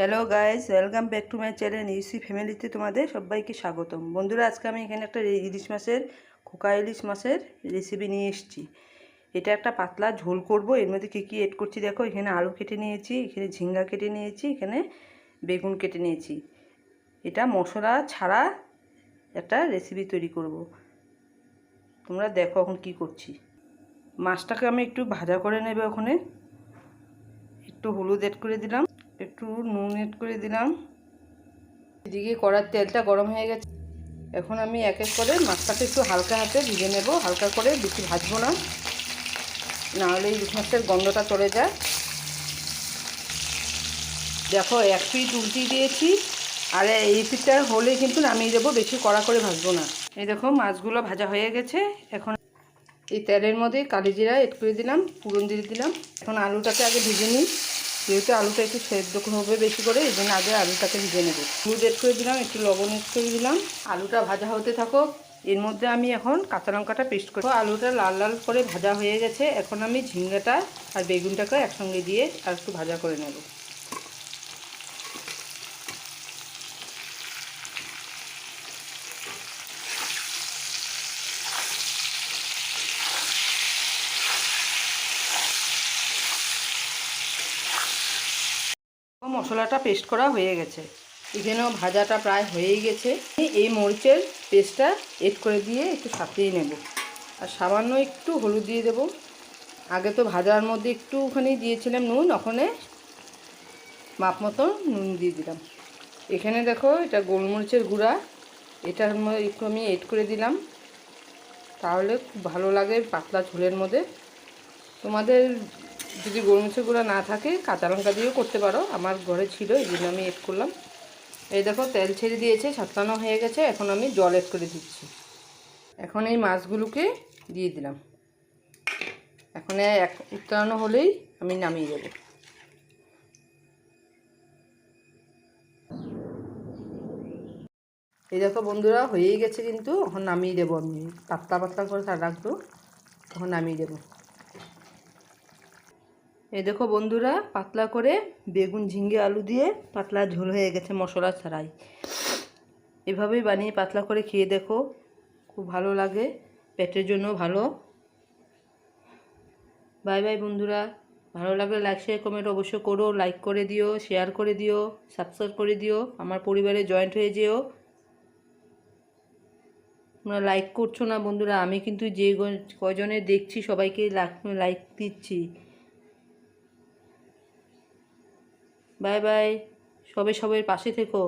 Hello guys welcome back to my channel UC ফ্যামিলিতে তোমাদের সবাইকে স্বাগতম। বন্ধুরা, আজকে আমি এখানে একটা ইলিশ মাছের, খোকা ইলিশ মাছের রেসিপি নিয়ে এসেছি। এটা একটা পাতলা ঝোল করব। এর মধ্যে কী কী এড করছি দেখো? এখানে আলু কেটে নিয়েছি, এখানে ঝিঙ্গা কেটে নিয়েছি, এখানে বেগুন কেটে নিয়েছি। এটা মশলা ছাড়া একটা রেসিপি তৈরি করব। তোমরা দেখো এখন কি করছি। মাছটাকে আমি একটু ভাজা করে নেবে ওখানে। একটু হলুদ এড করে দিলাম। একটু নুন এড করে দিলাম। এদিকে কড়ার তেলটা গরম হয়ে গেছে। এখন আমি এক এক করে মাছটাকে একটু হালকা হাতে ভিজে নেব। হালকা করে বেশি ভাজবো না। নাহলে ইলিশ মাছের গন্ধটা চলে যায়। দেখো, এক পিঠ উল্টি দিয়েছি। আর এই পিঠটা হলে কিন্তু নামিয়ে দেবো, বেশি কড়া করে ভাজবো না। এই দেখো, মাছগুলো ভাজা হয়ে গেছে। এখন এই তেলের মধ্যে কালি জিরা এড করে দিলাম, পুরন দিয়ে দিলাম। এখন আলুটাকে আগে ভেজে নিই। যেহেতু আলুটা একটু সেদ্ধ হবে বেশি করে, এই জন্য আগে আলুটাকে ভিজে নেব। হলুদ এড করে দিলাম, একটু লবণ এড করে দিলাম। আলুটা ভাজা হতে থাকো। এর মধ্যে আমি এখন কাঁচা লঙ্কাটা পেস্ট করব। আলুটা লাল লাল করে ভাজা হয়ে গেছে। এখন আমি ঝিঙ্গাটা আর বেগুনটাকে একসঙ্গে দিয়ে আর একটু ভাজা করে নেব। মশলাটা পেস্ট করা হয়ে গেছে। এখানেও ভাজাটা প্রায় হয়েই গেছে। এই মরিচের পেস্টটা এড করে দিয়ে একটু সাঁতিয়ে নেব। আর সামান্য একটু হলুদ দিয়ে দেব। আগে তো ভাজার মধ্যে একটুখানি দিয়েছিলাম নুন, ওখানে মাপ মতো নুন দিয়ে দিলাম। এখানে দেখো, এটা গোলমরিচের গুঁড়া। এটার মধ্যে একটু আমি এড করে দিলাম। তাহলে খুব ভালো লাগে পাতলা ঝোলের মধ্যে। তোমাদের যদি গোলমরিচের গুঁড়া না থাকে, কাঁচা লঙ্কা দিয়েও করতে পারো। আমার ঘরে ছিল, এই জন্য আমি এড করলাম। এই দেখো, তেল ছেড়ে দিয়েছে সাতলানো হয়ে গেছে। এখন আমি জল এড করে দিচ্ছি। এখন এই মাছগুলোকে দিয়ে দিলাম। এখন এক উত্তরানো হলেই আমি নামিয়ে দেবো। এই দেখো বন্ধুরা, হয়েই গেছে কিন্তু। এখন নামিয়ে দেবো আমি। পাতলা পাতলা করে তার রাখব। তখন নামিয়ে দেবো। এই দেখো বন্ধুরা, পাতলা করে বেগুন ঝিঙ্গে আলু দিয়ে পাতলা ঝোল হয়ে গেছে মশলা ছাড়াই। এভাবেই বানিয়ে পাতলা করে খেয়ে দেখো, খুব ভালো লাগে, পেটের জন্য ভালো। বাই বাই বন্ধুরা, ভালো লাগলে লাইক শেয়ার কমেন্ট অবশ্যই করো লাইক করে দিও শেয়ার করে দিও সাবস্ক্রাইব করে দিও, আমার পরিবারে জয়েন্ট হয়ে যেও। তোমরা লাইক করছ না বন্ধুরা, আমি কিন্তু যে কজনে দেখছি সবাইকে লাইক দিচ্ছি। বাই বাই সবে সবের পাশে থেকো।